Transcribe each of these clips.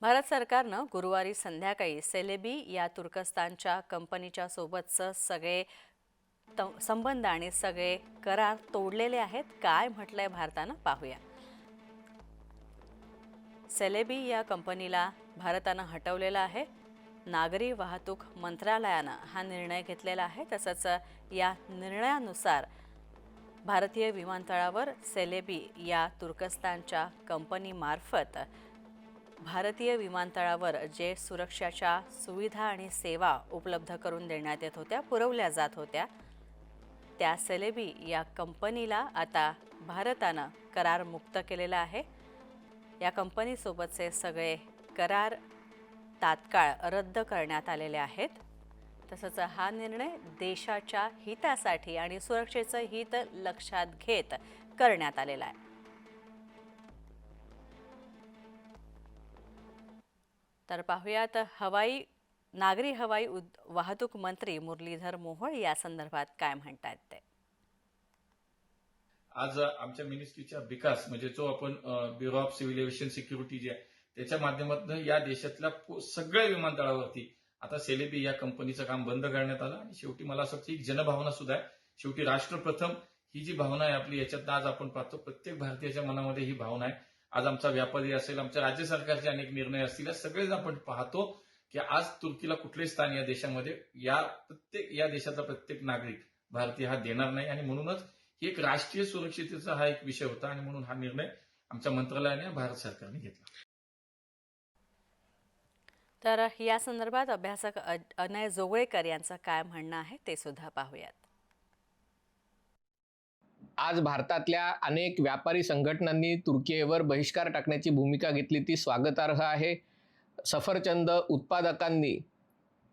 भारत सरकारनं गुरुवारी संध्याकाळी सेलेबी या तुर्कस्तानच्या कंपनीच्या सोबतचं सगळे त- संबंध आणि सगळे करार तोडलेले आहेत. काय म्हटलंय भारतानं? पाहूया. सेलेबी या कंपनीला भारतानं हटवलेलं आहे. नागरी वाहतूक मंत्रालयानं हा निर्णय घेतलेला आहे. तसंच या निर्णयानुसार भारतीय विमानतळावर सेलेबी या तुर्कस्तानच्या कंपनीमार्फत भारतीय विमानतळावर जे सुरक्षाच्या सुविधा आणि सेवा उपलब्ध करून देण्यात येत होत्या पुरवल्या जात होत्या. त्या सेलेबी या कंपनीला आता भारतानं करार मुक्त केलेला आहे. या कंपनीसोबतचे सगळे करार तात्काळ रद्द करण्यात आलेले आहेत. तसंच हा निर्णय देशाच्या हितासाठी आणि सुरक्षेचं हित लक्षात घेत करण्यात आलेला आहे. तर पाहूयात हवाई नागरी हवाई उद वाहतूक मंत्री मुरलीधर मोहोळ या संदर्भात काय म्हणतायत ते. आज आमच्या मिनिस्ट्रीच्या विकास म्हणजे जो आपण bureau of civil aviation security जे आहे त्याच्या माध्यमातून या देशातल्या सगळ्या विमानतळावरती आता सेलेबी या कंपनीचं काम बंद करण्यात आलं आणि शेवटी मला असं वाटतं एक जनभावना सुद्धा आहे. शेवटी राष्ट्रप्रथम ही जी भावना आहे आपली याच्यात आज आपण पाहतो प्रत्येक भारतीयाच्या मनामध्ये ही भावना आहे. आज आमचा व्यापारी असेल आमच्या राज्य सरकारचे अनेक निर्णय असतील या सगळेच आपण पाहतो की आज तुर्कीला कुठलेही स्थान या देशामध्ये या प्रत्येक या देशाचा प्रत्येक नागरिक भारतीय हा देणार नाही. आणि म्हणूनच ही एक राष्ट्रीय सुरक्षितेचा हा एक विषय होता आणि म्हणून हा निर्णय आमच्या मंत्रालयाने भारत सरकारने घेतला. तर या संदर्भात अभ्यासक अनय जोगळेकर यांचं काय म्हणणं आहे ते सुद्धा पाहूयात. आज भारतातल्या अनेक व्यापारी संघटनांनी तुर्कीवर बहिष्कार टाकण्याची भूमिका घेतली ती स्वागतार्ह आहे. सफरचंद उत्पादकांनी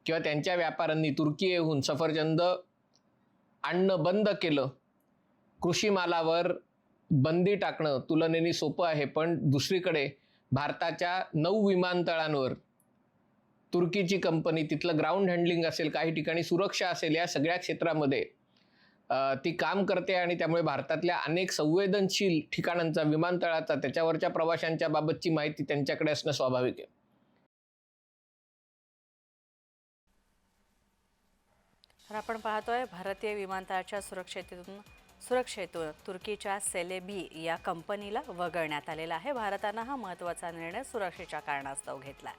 किंवा त्यांच्या व्यापाऱ्यांनी तुर्कीहून सफरचंद आणणं बंद केलं. कृषी मालावर बंदी टाकणं तुलनेने सोपं आहे पण दुसरीकडे भारताच्या नऊ विमानतळांवर तुर्कीची कंपनी तिथलं ग्राउंड हँडलिंग असेल काही ठिकाणी सुरक्षा असेल या सगळ्या क्षेत्रामध्ये ती काम करते आणि त्यामुळे भारतातल्या अनेक संवेदनशील ठिकाणांचा विमानतळाचा त्याच्यावरच्या प्रवाशांच्या बाबतची माहिती त्यांच्याकडे असणं स्वाभाविक आहे. तर आपण पाहतोय भारतीय विमानतळाच्या सुरक्षेतून सुरक्षेतून तुर्कीच्या सेलेबी या कंपनीला वगळण्यात आलेला आहे. भारतानं हा महत्त्वाचा निर्णय सुरक्षेच्या कारणास्तव घेतला